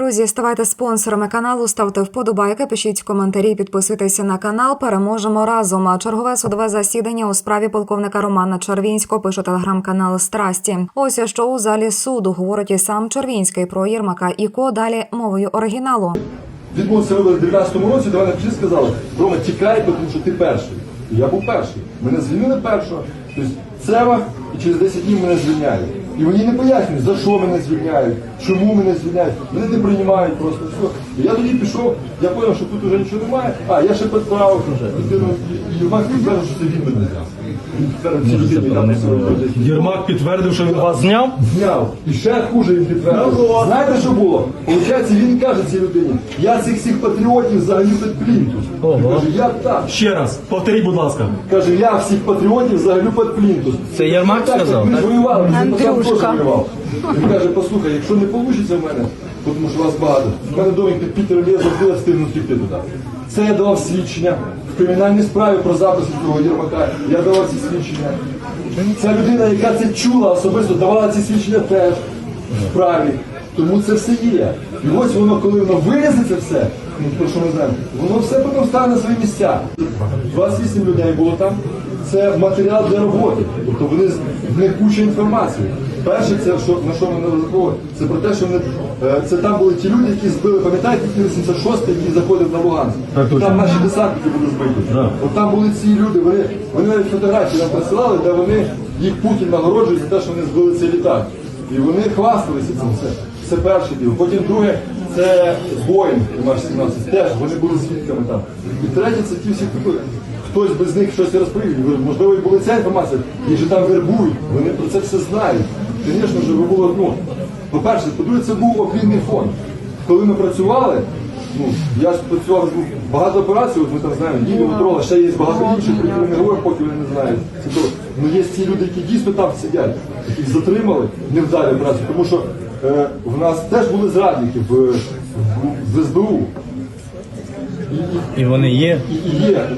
Друзі, ставайте спонсорами каналу, ставте вподобайки, пишіть коментарі, підписуйтеся на канал. Переможемо разом. А Чергове судове засідання у справі полковника Романа Червінського пише телеграм-канал Страсті. Ось що у залі суду говорить і сам Червінський про Єрмака і ко далі мовою оригіналу. Відбувся вибори в 19-му році, до мене всі сказали, Рома, тікай, тому що ти перший. Я був перший. Мене звільнили першого. Тобто Сева і через 10 днів мене звільняють. І вони не пояснюють, за що мене звільняють, чому мене звільняють. Мене не приймають просто все. І я тоді пішов, я зрозумів, що тут вже нічого немає. А, я ще підправив вже. І Єрмак підтвердив, що це він мене зняв. Він. Єрмак підтвердив, що він вас зняв. Зняв. І ще хуже він підтвердив. Знаєте, що було? Получається, він каже цій людині, я цих всіх патріотів загню під плінтус. Він Каже, як так? Ще раз, повторіть, будь ласка. Каже, я всіх патріотів загню під плінтус. Це Єрмак Так, сказав, Ми ж воювали, сам теж Андрюшка. воював. Він каже, послухай, якщо не вийде в мене, тому що вас багато, в мене домик під Пітером є завжди я встигну втікти туди. Це я давав свідчення кримінальній справі про запис цього Єрмака. Я давав ці свідчення. Ця людина, яка це чула особисто, давала ці свідчення теж в справі. Тому це все є. І ось воно, коли воно вилізе це все, ну, про що ми знаємо, воно все потім стане на свої місця. 28 людей було там. Це матеріал для роботи. Тобто вони в них куча інформації. Перше, це що на що ми не розраховували, це про те, що вони це там були ті люди, які збили, пам'ятаєте, ті 86 який заходив на Луганськ. Там наші десантники були збиті. От там були ці люди, вони, вони навіть фотографії нам присилали, де вони їх Путін нагороджує за те, що вони збили цей літак. І вони хвасталися цим все. Це перше діло. Потім друге, це Боїнг МH17. Теж вони були свідками там. І третє, це ті всі хто хтось без них щось розповів. Можливо, і була ця інформація, їх же там вербують, вони про це все знають. Звісно ви було, ну, по-перше, по-друге, це був обмінний фонд. Коли ми працювали, ну, я ж працював ну, багато операцій, от ми там знаємо, Діли, Метрола, ще є багато інших, про які ми не говоримо, поки вони не знають. Це. Ну, є ті люди, які дійсно там сидять, яких затримали невдалі операції, тому що е, в нас теж були зрадники в, в, в СБУ. І вони є. І, і є.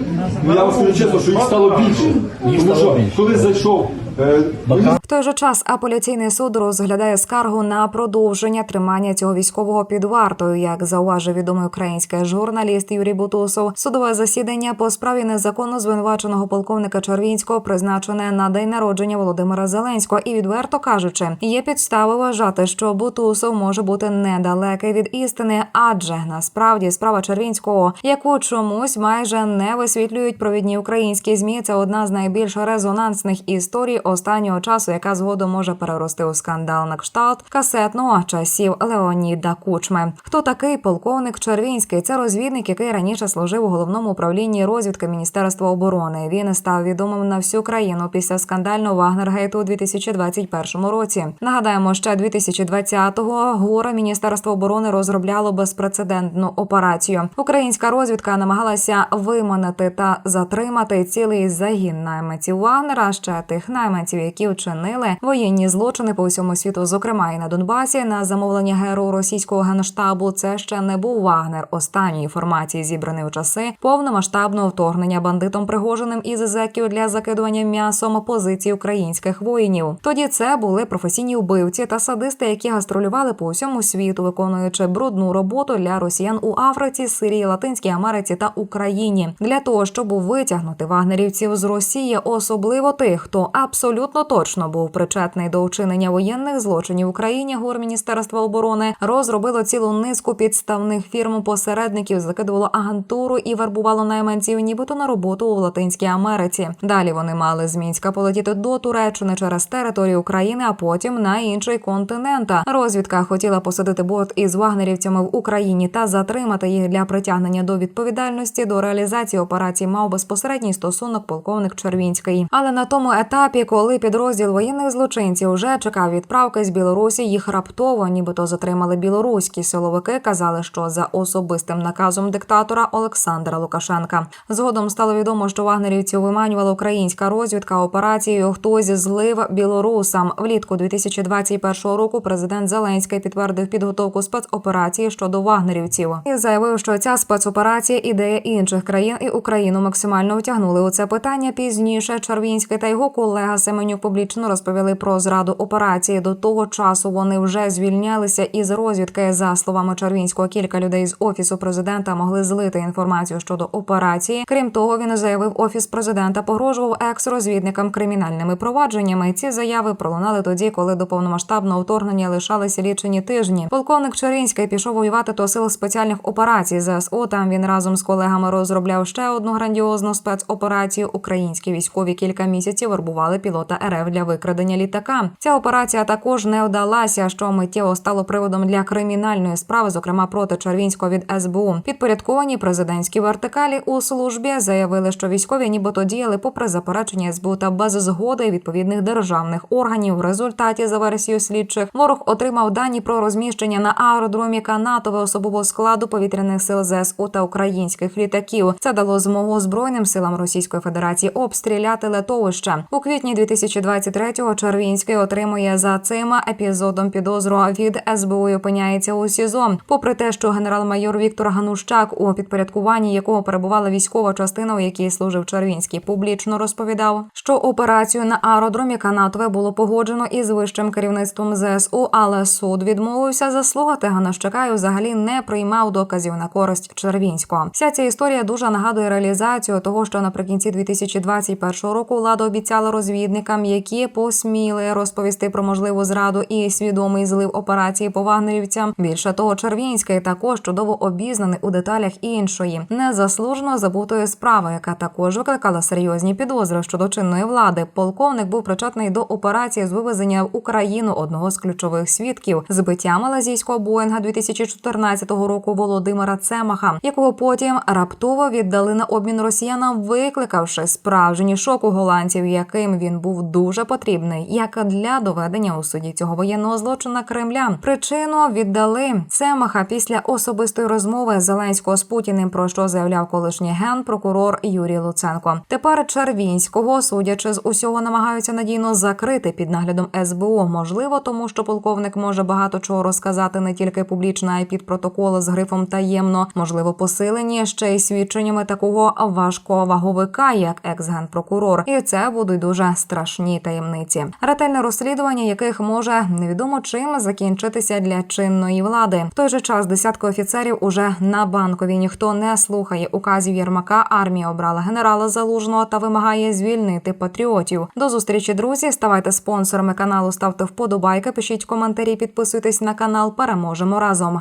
Ну, я вам скажу чесно, що їх стало більше. Тому стало що більше. коли зайшов В той же час апеляційний суд розглядає скаргу на продовження тримання цього військового під вартою. Як зауважив відомий український журналіст Юрій Бутусов, судове засідання по справі незаконно звинуваченого полковника Червінського призначене на день народження Володимира Зеленського. І відверто кажучи, є підстави вважати, що Бутусов може бути недалекий від істини, адже насправді справа Червінського, яку чомусь майже не висвітлюють провідні українські змі, це одна з найбільш резонансних історій останнього часу, яка згодом може перерости у скандал на кшталт касетного часів Леоніда Кучми. Хто такий полковник Червінський? Це розвідник, який раніше служив у головному управлінні розвідки Міністерства оборони. Він став відомим на всю країну після скандального Вагнергейту у 2021 році. Нагадаємо, ще 2020-го ГУР Міністерство оборони розробляло безпрецедентну операцію. Українська розвідка намагалася виманити та затримати цілий загін найманців Вагнера, ще тих найманців, які вчинили воєнні злочини по всьому світу, зокрема і на Донбасі, на замовлення ГРУ російського генштабу. Це ще не був Вагнер. Останньої інформації зібраний у часи повномасштабного вторгнення бандитом Пригожиним із зеків для закидування м'ясом позицій українських воїнів. Тоді це були професійні вбивці та садисти, які гастролювали по всьому світу, виконуючи брудну роботу для росіян у Африці, Сирії, Латинській Америці та Україні для того, щоб витягнути вагнерівців з Росії, особливо тих, хто абсолютно точно був причетний до вчинення воєнних злочинів в Україні. Горміністерства оборони розробило цілу низку підставних фірм посередників, закидувало агентуру і вербувало найманців, нібито на роботу у Латинській Америці. Далі вони мали з Мінська полетіти до Туреччини через територію України, а потім на інший континент. Розвідка хотіла посадити борт із вагнерівцями в Україні та затримати їх для притягнення до відповідальності. До реалізації операції мав безпосередній стосунок полковник Червінський. Але на тому етапі, коли підрозділ воєнних злочинців вже чекав відправки з Білорусі, їх раптово, нібито затримали білоруські силовики. Казали, що за особистим наказом диктатора Олександра Лукашенка. Згодом стало відомо, що вагнерівців виманювала українська розвідка операцією. Хтось злив білорусам влітку 2021 року. Президент Зеленський підтвердив підготовку спецоперації щодо вагнерівців і заявив, що ця спецоперація ідея інших країн і Україну максимально втягнули у це питання. Пізніше Червінський та його колега Семенюк публічно розповіли про зраду операції. До того часу вони вже звільнялися із розвідки. За словами Червінського, кілька людей з офісу президента могли злити інформацію щодо операції. Крім того, він заявив, офіс президента погрожував екс-розвідникам кримінальними провадженнями. Ці заяви пролунали тоді, коли до повномасштабного вторгнення лишалися лічені тижні. Полковник Червінський пішов воювати до сил спеціальних операцій ЗСУ. Там він разом з колегами розробляв ще одну грандіозну спецоперацію. Українські військові кілька місяців вербували пілота РФ для викрадення літака. Ця операція також не вдалася, що миттєво стало приводом для кримінальної справи, зокрема проти Червінського від СБУ. Підпорядковані президентській вертикалі у службі заявили, що військові нібито діяли попри заперечення СБУ та без згоди відповідних державних органів. В результаті за версією слідчих ворог отримав дані про розміщення на аеродромі Канатове особового складу повітряних сил ЗСУ та українських літаків. Це дало змогу збройним силам Російської Федерації обстріляти летовище у квітні 2023-го Червінський отримує за цим епізодом підозру від СБУ і опиняється у СІЗО. Попри те, що генерал-майор Віктор Ганущак, у підпорядкуванні якого перебувала військова частина, у якій служив Червінський, публічно розповідав, що операцію на аеродромі Канатове було погоджено із вищим керівництвом ЗСУ, але суд відмовився заслухати Ганущака і взагалі не приймав доказів на користь Червінського. Вся ця історія дуже нагадує реалізацію того, що наприкінці 2021 року влада обіцяла розвідникам, які посміли розповісти про можливу зраду і свідомий злив операції по вагнерівцям. Більше того, Червінський також чудово обізнаний у деталях іншої незаслужено забутої справи, яка також викликала серйозні підозри щодо чинної влади. Полковник був причетний до операції з вивезення в Україну одного з ключових свідків збиття малазійського Боїнга 2014 року Володимира Цемаха, якого потім раптово віддали на обмін росіянам, викликавши справжній шок у голландців, яким він був дуже потрібний, як для доведення у суді цього воєнного злочина Кремля. Причину віддали Цемаха після особистої розмови Зеленського з Путіним, про що заявляв колишній генпрокурор Юрій Луценко. Тепер Червінського, судячи з усього, намагаються надійно закрити під наглядом СБУ. Можливо, тому що полковник може багато чого розказати не тільки публічно, а й під протоколи з грифом таємно. Можливо, посилені ще й свідченнями такого важковаговика, як екс-генпрокурор. І це будуть дуже страшні таємниці. Ретельне розслідування, яких може невідомо чим закінчитися для чинної влади. В той же час десятки офіцерів уже на банковій ніхто не слухає указів Єрмака. Армія обрала генерала залужного та вимагає звільнити патріотів. До зустрічі, друзі. Ставайте спонсорами каналу, ставте вподобайки, пишіть коментарі, підписуйтесь на канал. Переможемо разом.